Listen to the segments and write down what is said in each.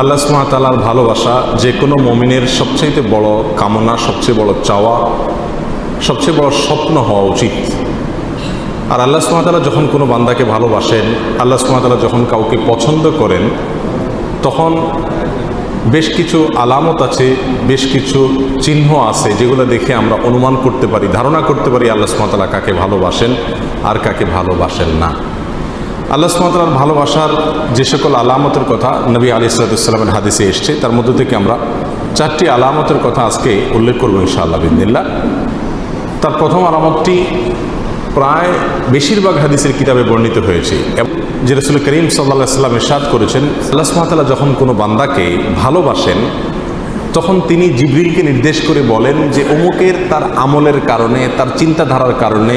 আল্লাহ সুমাতালার ভালোবাসা যে কোনো মমিনের সবচেয়ে বড় কামনা, সবচেয়ে বড় চাওয়া, সবচেয়ে বড় স্বপ্ন হওয়া উচিত। আর আল্লাহ সুমাতালা যখন কোনো বান্দাকে ভালোবাসেন, আল্লাহ সুমাতালা যখন কাউকে পছন্দ করেন, তখন বেশ কিছু আলামত আছে, বেশ কিছু চিহ্ন আছে যেগুলো দেখে আমরা অনুমান করতে পারি, ধারণা করতে পারি আল্লাহ সুমাতালা কাকে ভালোবাসেন আর কাকে ভালোবাসেন না। আল্লাহ সুমাতার ভালোবাসার যে সকল আলামতের কথা নবী আলি সালামের হাদিসে এসছে, তার মধ্য থেকে আমরা চারটি আলামতের কথা আজকে উল্লেখ করব ইনশাআল্লাহ বিদিল্লা তার প্রথম আলামতটি প্রায় বেশিরভাগ হাদিসের কিতাবে বর্ণিত হয়েছে এবং যে রসুল করিম সাল্লাহ সাল্লাম ইরশাদ করেছেন, আল্লাহ সুমাতালা যখন কোনো বান্দাকে ভালোবাসেন, তখন তিনি জিবরিলকে নির্দেশ করে বলেন যে অমুকের তার আমলের কারণে, তার চিন্তাধারার কারণে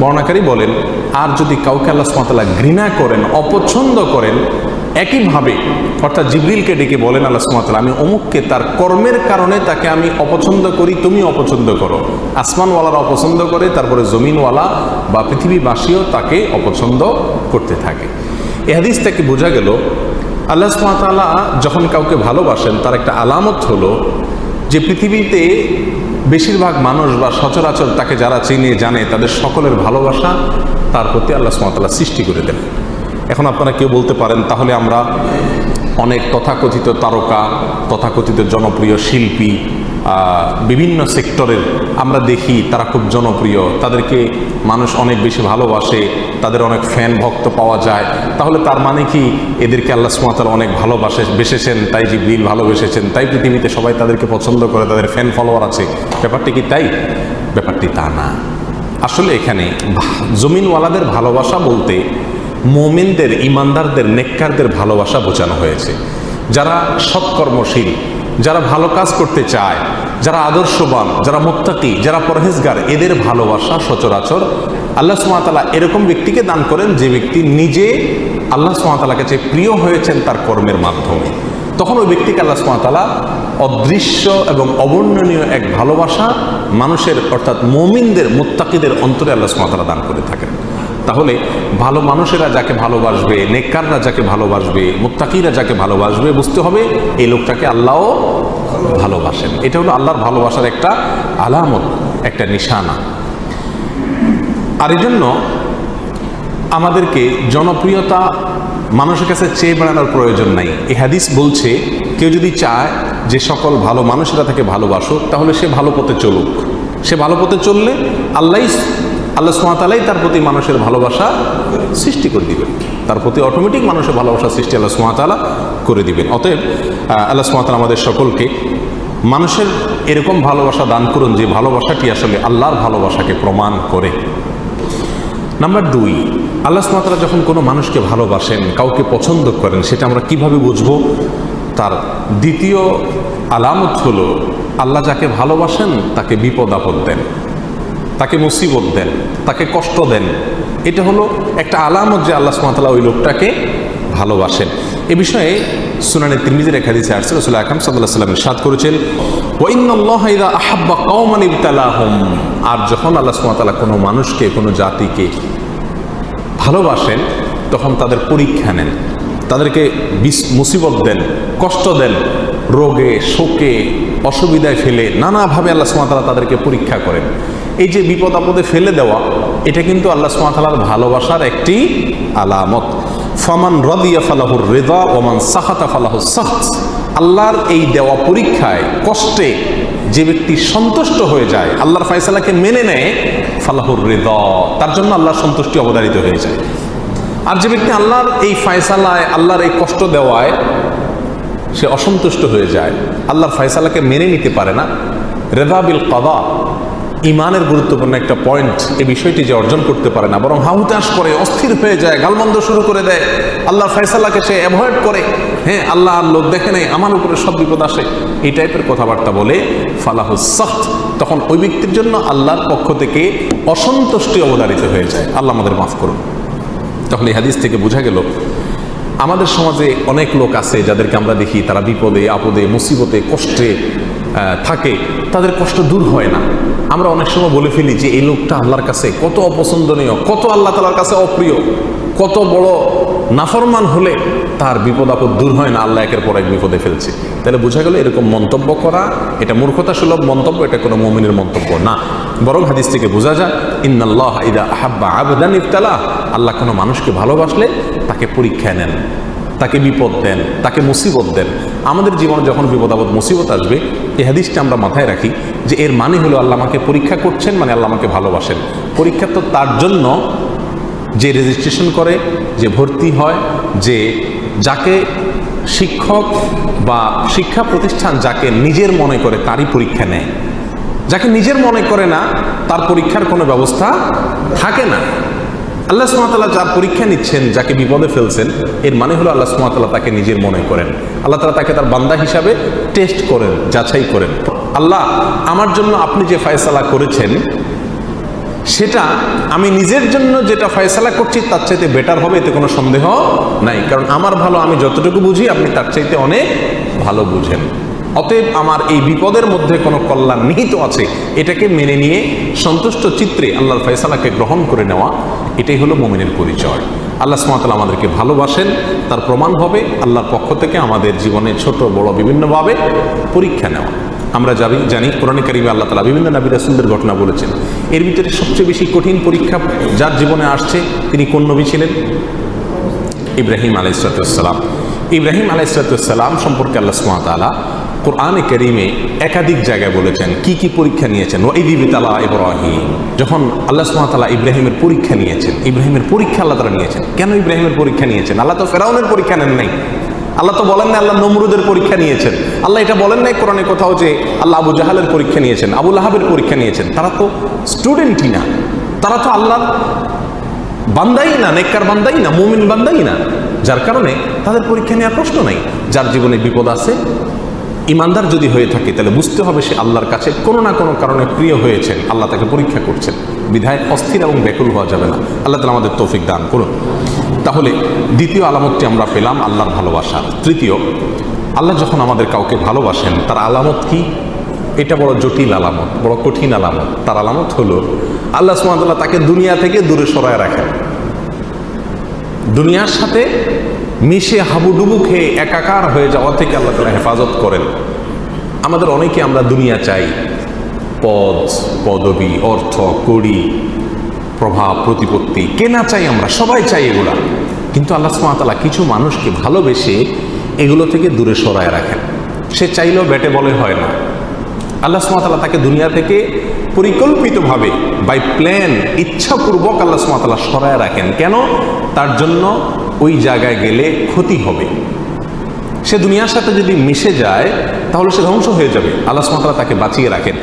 বর্ণাকারী বলেন, আর যদি কাউকে আল্লাহ সুমাতালা ঘৃণা করেন, অপছন্দ করেন, একইভাবে, অর্থাৎ জিবরিলকে ডেকে বলেন আল্লাহ সুমাতালা আমি অমুককে তার কর্মের কারণে তাকে আমি অপছন্দ করি তুমি অপছন্দ করো। আসমানওয়ালারা অপছন্দ করে, তারপরে জমিনওয়ালা বা পৃথিবীবাসীও তাকে অপছন্দ করতে থাকে। এ হাদিস থেকে বোঝা গেল, আল্লাহ সুমাতালা যখন কাউকে ভালোবাসেন, তার একটা আলামত হলো যে পৃথিবীতে বেশিরভাগ মানুষ বা সচরাচর তাকে যারা চিনে, জানে, তাদের সকলের ভালোবাসা তার প্রতি আল্লাহ সুমতাল্লাহ সৃষ্টি করে দেন। এখন আপনারা কেউ বলতে পারেন, তাহলে আমরা অনেক তথাকথিত তারকা, তথাকথিত জনপ্রিয় শিল্পী বিভিন্ন সেক্টরের আমরা দেখি, তারা খুব জনপ্রিয়, তাদেরকে মানুষ অনেক বেশি ভালোবাসে, তাদের অনেক ফ্যান ভক্ত পাওয়া যায়। তাহলে তার মানে কি? এদেরকে আল্লাহ সুমাতাল অনেক ভালোবাসে, বেসেছেন, তাই জিবরিল ভালোবেসেছেন, তাই পৃথিবীতে সবাই তাদেরকে পছন্দ করে, তাদের ফ্যান ফলোয়ার আছে। ব্যাপারটি কি তাই? ব্যাপারটি তা না। আসলে এখানে জমিনওয়ালাদের ভালোবাসা বলতে মোমেনদের, ইমানদারদের, নেককারদের ভালোবাসা বোঝানো হয়েছে। যারা সৎকর্মশীল যারা ভালো কাজ করতে চায়, যারা আদর্শবান, যারা মোত্তাকি, যারা পরহেজগার, এদের ভালোবাসা সচরাচর আল্লাহ সুমাতালা এরকম ব্যক্তিকে দান করেন যে ব্যক্তি নিজে আল্লাহ সুমাতালার কাছে প্রিয় হয়েছেন তার কর্মের মাধ্যমে। তখন ওই ব্যক্তিকে আল্লাহ সুমাতালা অদৃশ্য এবং অবর্ণনীয় এক ভালোবাসা মানুষের, অর্থাৎ মমিনদের, মোত্তাকিদের অন্তরে আল্লাহ সুমাতালা দান করে থাকেন। তাহলে ভালো মানুষেরা যাকে ভালোবাসবে, নেককাররা যাকে ভালোবাসবে, মুত্তাকিরা যাকে ভালোবাসবে, বুঝতে হবে এই লোকটাকে আল্লাহও ভালোবাসেন। এটা হলো আল্লাহর ভালোবাসার একটা আলামত, একটা নিশানা। আর এই জন্য আমাদেরকে জনপ্রিয়তা মানুষের কাছে চেয়ে বেড়ানোর প্রয়োজন নাই। এ হাদিস বলছে, কেউ যদি চায় যে সকল ভালো মানুষেরা তাকে ভালোবাসুক, তাহলে সে ভালো পথে চলুক। সে ভালো পথে চললে আল্লাহ আল্লাহ সুমাতালাই তার প্রতি মানুষের ভালোবাসা সৃষ্টি করে দিবেন। তার প্রতি অটোমেটিক মানুষের ভালোবাসা সৃষ্টি আল্লাহ সুমাতালা করে দিবেন। অতএব আল্লাহ সুমাতালা আমাদের সকলকে মানুষের এরকম ভালোবাসা দান করুন যে ভালোবাসাটি আসলে আল্লাহর ভালোবাসাকে প্রমাণ করে। নাম্বার দুই, আল্লাহ সুমাতালা যখন কোনো মানুষকে ভালোবাসেন, কাউকে পছন্দ করেন, সেটা আমরা কীভাবে বুঝব? তার দ্বিতীয় আলামত হলো, আল্লাহ যাকে ভালোবাসেন, তাকে বিপদ আপদ দেন। তাকে মুসিবত দেন, তাকে কষ্ট দেন। এটা হলো একটা আলামত যে আল্লাহ সুমাতালা ওই লোকটাকে ভালোবাসেন। এ বিষয়ে সুনানের তিরমিজের এক দিয়েছে আর রসুল আকরাম সাল্লাহ সাল্লামের সাদ করেছেন ওয়াইনাল্লাহিদা আহাব্বা কওমান ইবতালাহুম। আর যখন আল্লাহ সুমাতালা কোনো মানুষকে, কোনো জাতিকে ভালোবাসেন, তখন তাদের পরীক্ষা নেন, তাদেরকে মুসিবত দেন, কষ্ট দেন, রোগে, শোকে, অসুবিধায় ফেলে নানাভাবে আল্লাহ সুমাতালা তাদেরকে পরীক্ষা করেন। এই যে বিপদ আপদে ফেলে দেওয়া, এটা কিন্তু আল্লাহ সুমাতালার ভালোবাসার একটি আলামত। ফমান রদিয়া ফালাহুর রেদা ওমান সাহাতা ফালাহু সাহত আল্লাহর এই দেওয়া পরীক্ষায় কষ্টে যে ব্যক্তি সন্তুষ্ট হয়ে যায়, আল্লাহর ফায়সালাকে মেনে নেয়, ফালাহুর রেদা, তার জন্য আল্লাহর সন্তুষ্টি অবদারিত হয়ে যায়। আর যে ব্যক্তি আল্লাহর এই ফায়সালায়, আল্লাহর এই কষ্ট দেওয়ায় সে অসন্তুষ্ট হয়ে যায়, আল্লাহর ফায়সালাকে মেনে নিতে পারে না। রেদা বিল কদা ইমানের গুরুত্বপূর্ণ একটা পয়েন্ট এই বিষয়টি যে অর্জন করতে পারে না, বরং হাহুতাশ করে, অস্থির হয়ে যায়, গালমন্দ শুরু করে দেয়। আল্লাহ ফয়সাল্লাহকে সে অ্যাভয়েড করে। হ্যাঁ আল্লাহ আর লোক দেখে নেই আমার উপরে সব বিপদ আসে। এই টাইপের কথাবার্তা বলে ফালাহুসাহ তখন ওই ব্যক্তির জন্য আল্লাহর পক্ষ থেকে অসন্তুষ্টি অবধারিত হয়ে যায়। আল্লাহ আমাদের মাফ করুন। তখন এই হাদিস থেকে বোঝা গেল, আমাদের সমাজে অনেক লোক আছে যাদেরকে আমরা দেখি, তারা বিপদে, আপদে, মুসিবতে, কষ্টে থাকে, তাদের কষ্ট দূর হয় না। আমরা অনেক সময় বলে ফেলি যে, এই লোকটা আল্লাহর কাছে কত অপছন্দনীয়, কত আল্লাহ তালার কাছে অপ্রিয়, কত বড় নাফরমান হলে তার বিপদ আপদ দূর হয় না, আল্লাহ একের পর এক বিপদে ফেলছে। তাহলে বোঝা গেল এরকম মন্তব্য করা, এটা মূর্খতা সুলভ মন্তব্য, এটা কোনো মমিনের মন্তব্য না। বরং হাদিস থেকে বোঝা যায়, ইন্নাল্লাহ ইদা আহাব্বা আবদান ইফতালা আল্লাহ কোনো মানুষকে ভালোবাসলে তাকে পরীক্ষায় নেন, তাকে বিপদ দেন, তাকে মুসিবত দেন। আমাদের জীবনে যখন বিপদ আপদ, মুসিবত আসবে, এই হাদিসটা আমরা মাথায় রাখি যে এর মানে হলো আল্লাহ আমাকে পরীক্ষা করছেন মানে আল্লাহ আমাকে ভালোবাসেন। পরীক্ষা তো তার জন্য যে রেজিস্ট্রেশন করে, যে ভর্তি হয়, যে যাকে শিক্ষক বা শিক্ষা প্রতিষ্ঠান যাকে নিজের মনে করে তারই পরীক্ষা নেয়। যাকে নিজের মনে করে না, তার পরীক্ষার কোনো ব্যবস্থা থাকে না। আল্লাহ সুমাতাল্লাহ যার পরীক্ষা নিচ্ছেন, যাকে বিপদে ফেলছেন, এর মানে হলো আল্লাহ সুমাতাল্লাহ তাকে নিজের মনে করেন। আল্লাহ তালা তাকে তার বান্দা হিসাবে টেস্ট করেন, যাচাই করেন। আল্লাহ, আমার জন্য আপনি যে ফয়সালা করেছেন, সেটা আমি নিজের জন্য যেটা ফয়সালা করছি, তার চাইতে বেটার হবে, এতে কোনো সন্দেহ নাই। কারণ আমার ভালো আমি যতটুকু বুঝি, আপনি তার চাইতে অনেক ভালো বুঝেন। অতএব আমার এই বিপদের মধ্যে কোনো কল্যাণ নিহিত আছে। এটাকে মেনে নিয়ে সন্তুষ্ট চিত্রে আল্লাহর ফয়সালাকে গ্রহণ করে নেওয়া, এটাই হলো মোমিনের পরিচয়। আল্লাহ সুমাতাল আমাদেরকে ভালোবাসেন, তার প্রমাণ হবে, আল্লাহর পক্ষ থেকে আমাদের জীবনে ছোট, বড়, বিভিন্নভাবে পরীক্ষা নেওয়া। আমরা জানি জানি, কোরআন কারিমে আল্লাহ তালা বিভিন্ন নাবি রাসুলদের ঘটনা বলেছেন। এর ভিতরে সবচেয়ে বেশি কঠিন পরীক্ষা যার জীবনে আসছে, তিনি কোন নবী ছিলেন? ইব্রাহিম আলাইসালাম ইব্রাহিম আলাইসালাম সম্পর্কে আল্লাহ সুমাতালা কোরআনে করিমে একাধিক জায়গায় বলেছেন, কি কি পরীক্ষা নিয়েছেন? ওইদিবিতালা ইব্রাহিম। যখন আল্লাহ সুমাতালা ইব্রাহিমের পরীক্ষা নিয়েছেন, ইব্রাহিমের পরীক্ষা আল্লাহ তারা নিয়েছেন। কেন ইব্রাহিমের পরীক্ষা নিয়েছেন? আল্লাহ তো ফেরাউনের পরীক্ষা নেন নাই। আল্লাহ তো বলেন না আল্লাহ নমরুদের পরীক্ষা নিয়েছেন। আল্লাহ এটা বলেন নাই কোরআনে কোথাও যে আল্লাহ আবু জাহালের পরীক্ষা নিয়েছেন, আবু লাহাবের পরীক্ষা নিয়েছেন। তারা তো স্টুডেন্টই না। তারা তো আল্লাহ বান্দাই না, নেককার বান্দাই না, মুমিন বান্দাই না। যার কারণে তাদের পরীক্ষা নেওয়ার প্রশ্ন নাই। যার জীবনে বিপদ আছে ইমানদার যদি হয়ে থাকে, তাহলে বুঝতে হবে সে আল্লাহর কাছে কোনো না কোনো কারণে প্রিয় হয়েছেন। আল্লাহ তাকে পরীক্ষা করছেন। বিধায় অস্থির এবং ব্যাকুল হওয়া যাবে না। আল্লাহ তালা আমাদের তৌফিক দান করুন। তাহলে দ্বিতীয় আলামতটি আমরা পেলাম আল্লাহর ভালোবাসা তৃতীয়, আল্লাহ যখন আমাদের কাউকে ভালোবাসেন, তার আলামত কি? এটা বড় জটিল আলামত, বড় কঠিন আলামত। তার আলামত হলো, আল্লাহ সুমাতাল্লাহ তাকে দুনিয়া থেকে দূরে সরায় রাখেন। দুনিয়ার সাথে মিশে হাবুডুবু খেয়ে একাকার হয়ে যাওয়া থেকে আল্লাহ তালা হেফাজত করেন। আমাদের অনেকে আমরা দুনিয়া চাই। পদ, পদবি, অর্থ, কড়ি, প্রভাব, প্রতিপত্তি, কেনা চাই আমরা, সবাই চাই এগুলা। কিন্তু আল্লাহ সুমাতালা কিছু মানুষকে ভালোবেসে এগুলো থেকে দূরে সরায় রাখেন। সে চাইলেও ব্যাটে বলে হয় না। আল্লাহ সুমাতালা তাকে দুনিয়া থেকে পরিকল্পিতভাবে বাই প্ল্যান ইচ্ছাপূর্বক আল্লাহ সুমাতালা সরায় রাখেন। কেন? তার জন্য ওই জায়গায় গেলে ক্ষতি হবে। সে দুনিয়ার সাথে যদি মিশে যায়, তাহলে সে ধ্বংস হয়ে যাবে। আল্লাহ সুমাতালা তাকে বাঁচিয়ে রাখেন।